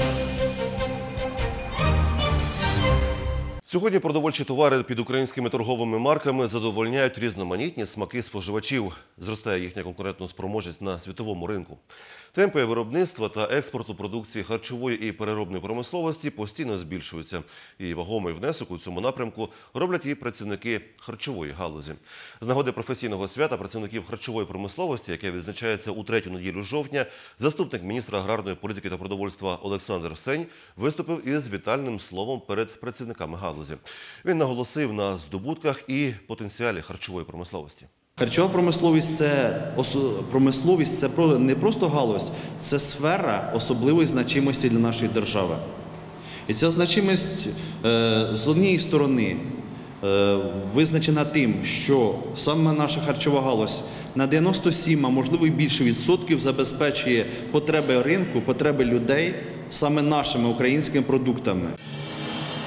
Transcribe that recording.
Thank you. Сьогодні продовольчі товари під українськими торговими марками задовольняють різноманітні смаки споживачів. Зростає їхня конкурентна спроможність на світовому ринку. Темпи виробництва та експорту продукції харчової і переробної промисловості постійно збільшуються. І вагомий внесок у цьому напрямку роблять і працівники харчової галузі. З нагоди професійного свята працівників харчової промисловості, яке відзначається у третю неділю жовтня, заступник міністра аграрної політики та продовольства Олександр Сень виступив із вітальним словом перед працівниками галузі. Він наголосив на здобутках і потенціалі харчової промисловості. Харчова промисловість це промисловість це не просто галузь, це сфера особливої значимості для нашої держави. І ця значимість е, з однієї сторони е, визначена тим, що саме наша харчова галузь на 97, а можливо і більше відсотків забезпечує потреби ринку, потреби людей саме нашими українськими продуктами.